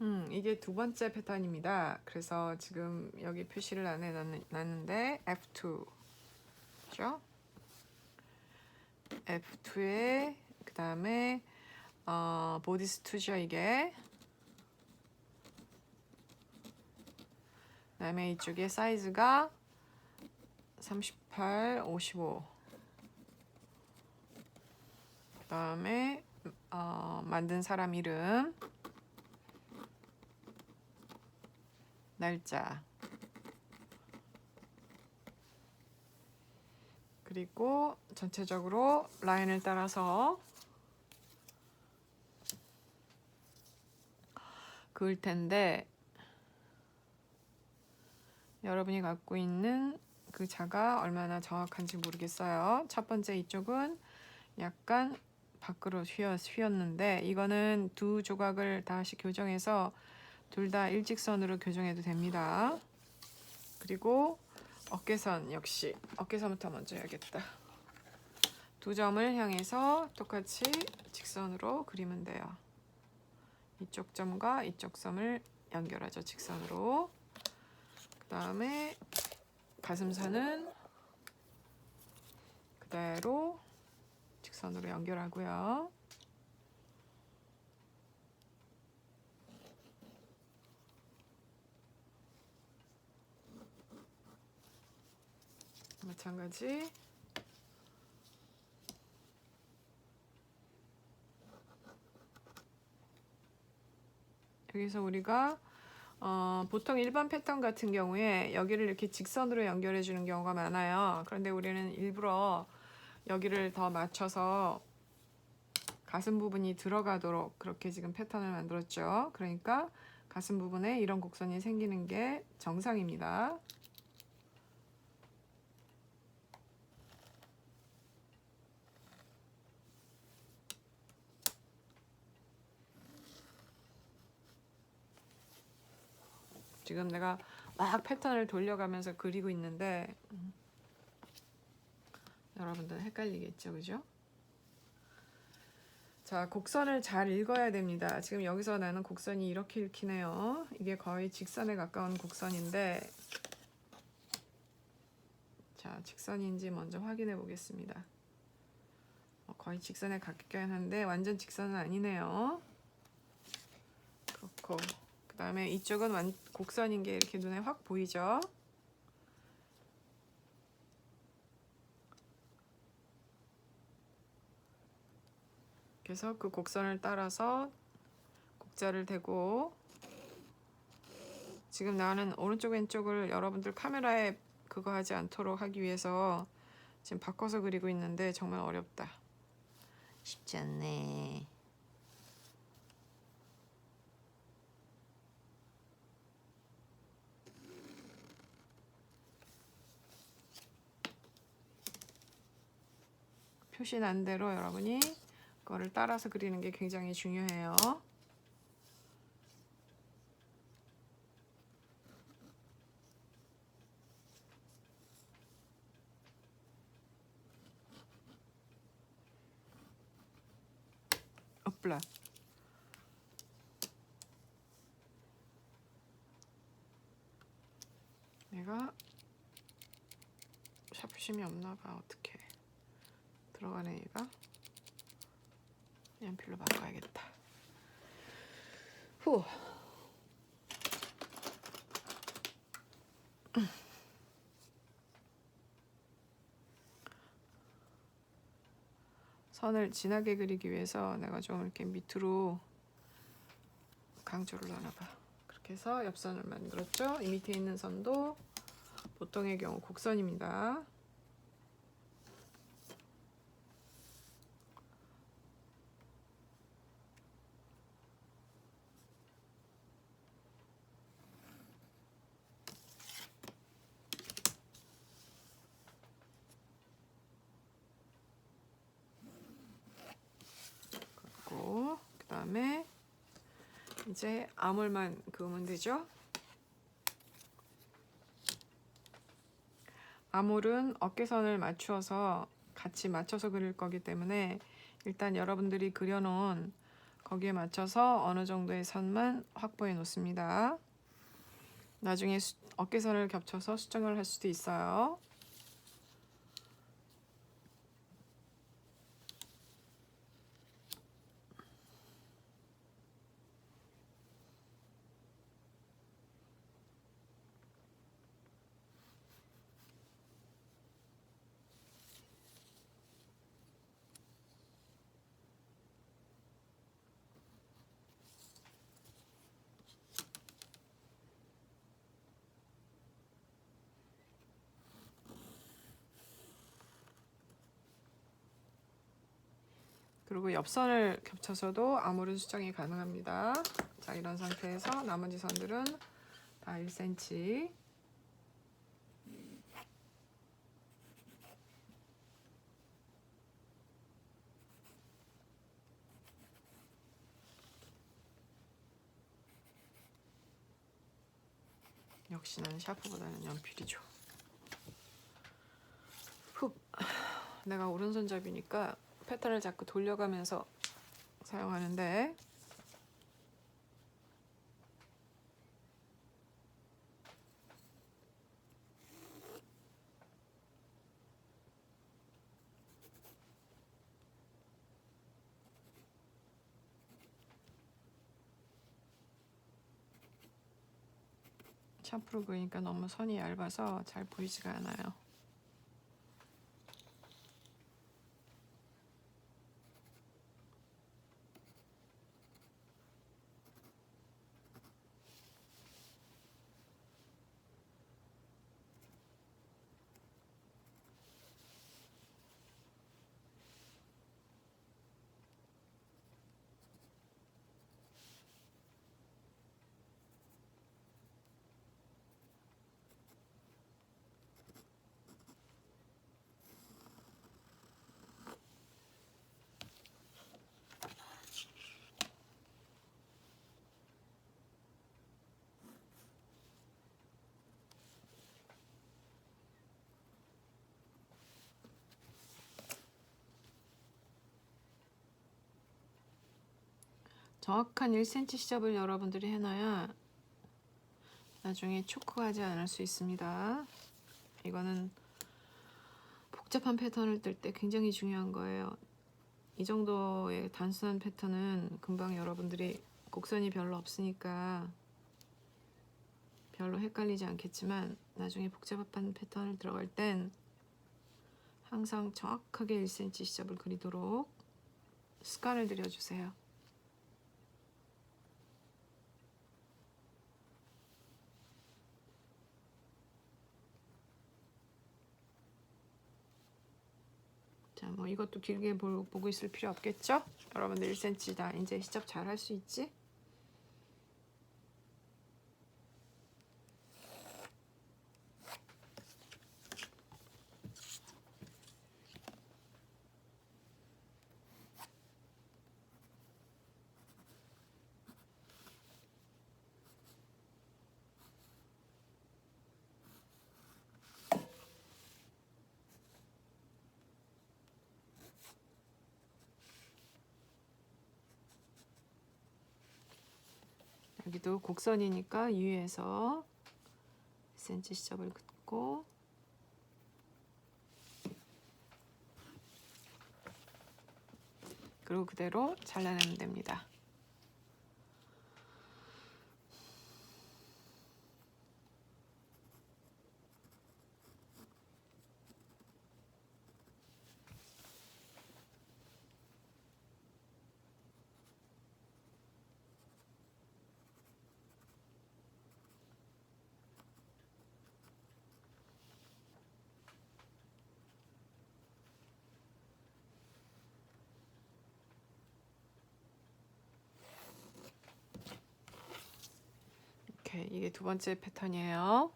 음, 이게 두 번째 패턴입니다. 그래서 지금 여기 표시를 안 해놨는데 F2. 그죠? F2에 그 다음에 어, 보디스 2죠 이게. 그 다음에 이쪽에 사이즈가 38, 55. 그 다음에 어, 만든 사람 이름. 날짜 그리고 전체적으로 라인을 따라서 그을 텐데 여러분이 갖고 있는 그 자가 얼마나 정확한지 모르겠어요. 첫 번째 이쪽은 약간 밖으로 휘었, 휘었는데 이거는 두 조각을 다시 교정해서 둘 다 일직선으로 교정해도 됩니다. 그리고 어깨선 역시 어깨선부터 먼저 해야겠다. 두 점을 향해서 똑같이 직선으로 그리면 돼요. 이쪽 점과 이쪽 점을 연결하죠. 직선으로. 그 다음에 가슴선은 그대로 직선으로 연결하고요. 마찬가지 여기서 우리가 어, 보통 일반 패턴 같은 경우에 여기를 이렇게 직선으로 연결해 주는 경우가 많아요. 그런데 우리는 일부러 여기를 더 맞춰서 가슴 부분이 들어가도록 그렇게 지금 패턴을 만들었죠. 그러니까 가슴 부분에 이런 곡선이 생기는 게 정상입니다. 지금 내가 막 패턴을 돌려가면서 그리고 있는데 음, 여러분들 헷갈리겠죠, 그죠? 자, 곡선을 잘 읽어야 됩니다. 지금 여기서 나는 곡선이 이렇게 읽히네요. 이게 거의 직선에 가까운 곡선인데 자, 직선인지 먼저 확인해 보겠습니다. 어, 거의 직선에 가깝긴 한데 완전 직선은 아니네요. 그렇고 그 다음에 이쪽은 완, 곡선인 게 이렇게 눈에 확 보이죠? 그래서 그 곡선을 따라서 곡자를 대고 지금 나는 오른쪽 왼쪽을 여러분들 카메라에 그거 하지 않도록 하기 위해서 지금 바꿔서 그리고 있는데 정말 어렵다. 쉽지 않네. 표시 난 대로 여러분이 그거를 따라서 그리는 게 굉장히 중요해요. 업라 내가 샤프심이 없나 봐. 어떻게 들어가네 얘가? 연필로 바꿔야겠다. 후. 선을 진하게 그리기 위해서 내가 좀 이렇게 밑으로 강조를 하나봐. 그렇게 해서 옆선을 만들었죠? 이 밑에 있는 선도 보통의 경우 곡선입니다 그리고 그 다음에 이제 암홀만 그으면 되죠. 암홀은 어깨선을 맞추어서 같이 맞춰서 그릴 거기 때문에 일단 여러분들이 그려놓은 거기에 맞춰서 어느 정도의 선만 확보해 놓습니다. 나중에 수, 어깨선을 겹쳐서 수정을 할 수도 있어요. 그리고 옆선을 겹쳐서도 아무런 수정이 가능합니다. 자, 이런 상태에서 나머지 선들은 다 1cm. 역시 나는 샤프보다는 연필이죠. 훅. 내가 오른손잡이니까 패턴을 자꾸 돌려가면서 사용하는데 샴푸로 그리니까 너무 선이 얇아서 잘 보이지가 않아요. 정확한 1cm 시접을 여러분들이 해놔야 나중에 초크하지 않을 수 있습니다. 이거는 복잡한 패턴을 뜰 때 굉장히 중요한 거예요. 이 정도의 단순한 패턴은 금방 여러분들이 곡선이 별로 없으니까 별로 헷갈리지 않겠지만 나중에 복잡한 패턴을 들어갈 땐 항상 정확하게 1cm 시접을 그리도록 습관을 들여주세요. 자, 뭐 이것도 길게 보, 보고 있을 필요 없겠죠? 여러분들 1cm 다 이제 시접 잘 할 수 있지? 여기도 곡선이니까 위에서 1cm 시접을 긋고 그리고 그대로 잘라내면 됩니다. 이렇게 이게 두 번째 패턴이에요.